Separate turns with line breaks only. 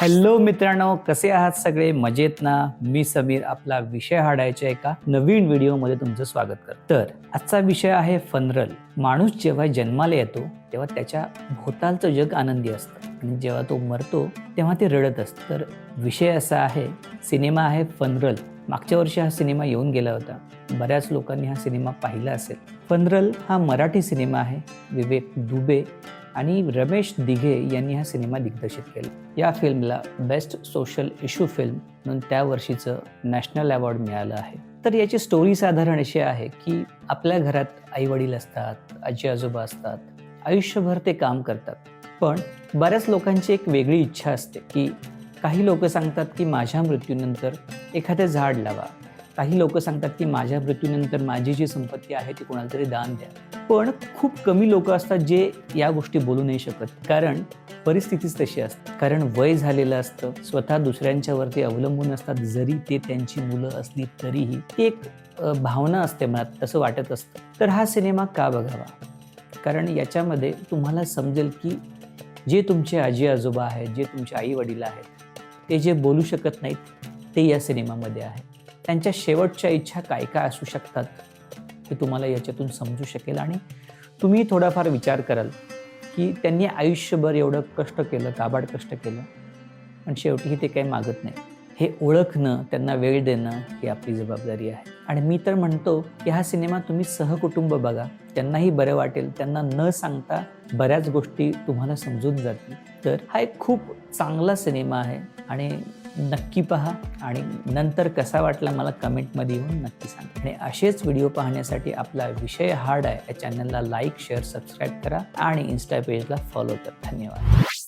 Hello मित्रांनो कसे आहात सगळे? मजेत ना मी समीर आपला विषय हाडायच्या एका नवीन व्हिडिओमध्ये तुमचं स्वागत करतो. तर आजचा विषय आहे फनरल. माणूस जेव्हा जन्माला येतो तेव्हा त्याच्या भोवतालचं जग आनंदी असतं. आणि जेव्हा तो मरतो तेव्हा ते रडत असतं. तर विषय असा आहे सिनेमा आहे फनरल. मागच्या वर्षी हा सिनेमा येऊन गेला होता. बऱ्याच लोकांनी हा सिनेमा पाहिला असेल. फनरल हा मराठी सिनेमा आहे. विवेक दुबे आणि रमेश दिघे यांनी हा सिनेमा दिग्दर्शित केला. या फिल्मला बेस्ट सोशल इश्यू फिल्म म्हणून त्या वर्षीचं नॅशनल अवॉर्ड मिळालं आहे. तर याची स्टोरी साधारण अशी आहे की आपल्या घरात आई वडील असतात आजी आजोबा असतात आयुष्यभर ते काम करतात. पण बऱ्याच लोकांची एक वेगळी इच्छा असते की काही लोक सांगतात की माझ्या मृत्यूनंतर एखादं झाड लावा काही लोक सांगतात की माझ्या मृत्यूनंतर माझी जी संपत्ती आहे ती कोणाला तरी दान द्या. पण खूप कमी लोक असतात जे या गोष्टी बोलू नाही शकत. कारण परिस्थितीच तशी असते. कारण वय झालेलं असतं. स्वतः दुसऱ्यांच्यावरती अवलंबून असतात जरी ते त्यांची मुलं असली तरीही ती एक भावना असते मनात तसं वाटत असतं. तर हा सिनेमा का बघावा? कारण याच्यामध्ये तुम्हाला समजेल की जे तुमचे आजी आजोबा आहेत जे तुमचे आई वडील आहेत ते जे बोलू शकत नाहीत ते या सिनेमामध्ये आहे. त्यांच्या शेवटच्या इच्छा काय काय असू शकतात हे तुम्हाला याच्यातून समजू शकेल. आणि तुम्ही थोडाफार विचार कराल की त्यांनी आयुष्यभर एवढं कष्ट केलं काबाड कष्ट केलं पण शेवटीही ते काही मागत नाही. हे ओळखणं त्यांना वेळ देणं ही आपली जबाबदारी आहे. आणि मी तर म्हणतो की हा सिनेमा तुम्ही सहकुटुंब बघा. त्यांनाही बरं वाटेल त्यांना न सांगता बऱ्याच गोष्टी तुम्हाला समजून जातील. तर हा एक खूप चांगला सिनेमा आहे आणि नक्की पहा आणि नंतर कसा वाटला मला कमेंटमध्ये येऊन नक्की सांगा. आणि असेच व्हिडिओ पाहण्यासाठी आपला विषय हार्ड आहे या चॅनलला लाईक शेअर सबस्क्राईब करा आणि इन्स्टा पेजला फॉलो करा. धन्यवाद.